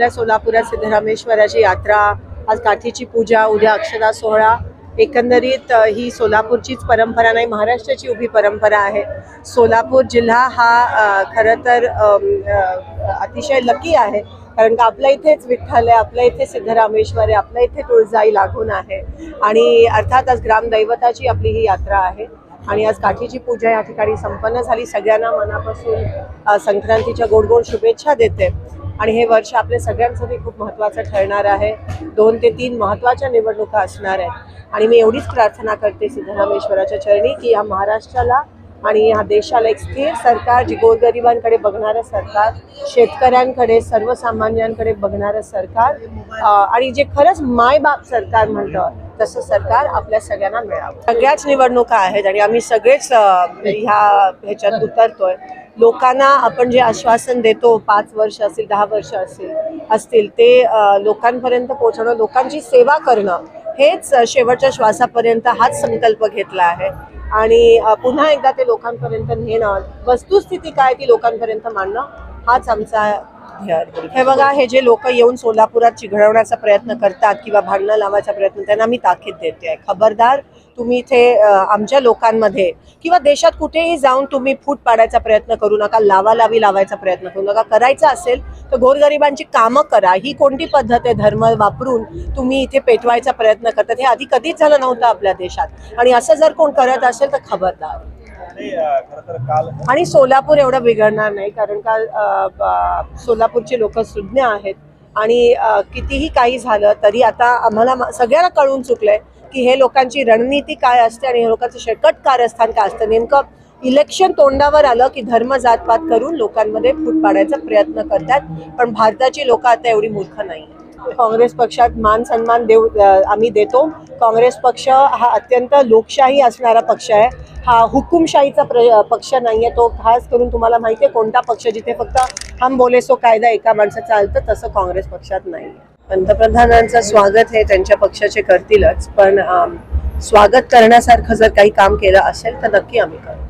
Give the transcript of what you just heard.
आपल्या सोलापुरात सिद्धरामेश्वराची यात्रा आज काठीची पूजा उद्या अक्षरा सोहळा. एकंदरीत ही सोलापूरचीच परंपरा नाही महाराष्ट्राची उभी परंपरा आहे. सोलापूर जिल्हा हा खरं तर अतिशय लकी आहे. कारण का आपल्या इथेच विठ्ठल आहे आपल्या इथे सिद्धरामेश्वर आहे आपल्या इथे तुळजाई लागून आहे. आणि अर्थात आज ग्रामदैवताची आपली ही यात्रा आहे. आणि आज काठीची पूजा या ठिकाणी संपन्न झाली. सगळ्यांना मनापासून संक्रांतीच्या गोड गोड शुभेच्छा देते. आणि हे वर्ष आपल्या सगळ्यांसाठी खूप महत्त्वाचं ठरणार आहे. दोन ते तीन महत्त्वाच्या निवडणुका असणार आहेत. आणि मी एवढीच प्रार्थना करते सिद्धरामेश्वराच्या चरणी की या महाराष्ट्राला आणि या देशाला एक स्थिर सरकार जी गोरगरिबांकडे बघणारं सरकार शेतकऱ्यांकडे सर्वसामान्यांकडे बघणारं सरकार आणि जे खरंच मायबाप सरकार म्हणतं तसं सरकार आपल्या सगळ्यांना मिळावं. सगळ्याच निवडणुका आहेत आणि आम्ही सगळेच म्हणजे ह्या ह्याच्यात उतरतोय. लोकांना आपण जे आश्वासन देतो पाच वर्ष असतील दहा वर्ष असतील असतील ते लोकांपर्यंत पोहोचणं लोकांची सेवा करणं हेच शेवटच्या श्वासापर्यंत हाच संकल्प घेतला आहे. आणि पुन्हा एकदा ते लोकांपर्यंत नेणं वस्तुस्थिती काय ती लोकांपर्यंत मांडणं हाच आमचा ध्येय हे बघा हे जे लोक येऊन सोलापुरात चिघळवण्याचा प्रयत्न करतात किंवा भांडणं लावायचा प्रयत्न त्यांना मी ताकीद देते आहे. खबरदार तुम्ही इथे आमच्या लोकांमध्ये किंवा देशात कुठेही जाऊन तुम्ही फूट पाडायचा प्रयत्न करू नका लावालावी लावायचा प्रयत्न करू नका. करायचा असेल तर गोरगरिबांची कामं करा. ही कोणती पद्धत आहे धर्म वापरून तुम्ही इथे पेटवायचा प्रयत्न करतात? हे आधी कधीच झालं नव्हतं आपल्या देशात. आणि असं जर कोण करत असेल तर खबरदार. आणि सोलापूर एवढं बिघडणार नाही कारण का सोलापूरचे लोक सुज्ञ आहेत. आणि कितीही काही झालं तरी आता आम्हाला सगळ्यांना कळून चुकलंय की हे लोकांची रणनीती काय असते आणि हे लोकांचं शेकट कारस्थान काय असतं? नेमकं इलेक्शन तोंडावर आलं की धर्म जातपात करून लोकांमध्ये फूट पाडायचा प्रयत्न करतात पण भारताची लोक आता एवढी मूर्ख नाही. काँग्रेस पक्षात मान सन्मान देऊ आम्ही देतो. काँग्रेस पक्ष हा अत्यंत लोकशाही असणारा पक्ष आहे. हा हुकुमशाहीचा प्र पक्ष नाही आहे तो खास करून तुम्हाला माहिती आहे कोणता पक्ष जिथे फक्त हम बोलेसो कायदा एका माणसा चालतं तसं काँग्रेस पक्षात नाही आहे पंतप्रधानांचं स्वागत हे त्यांच्या पक्षाचे करतीलच पण स्वागत करण्यासारखं जर काही काम केलं असेल तर नक्की आम्ही करू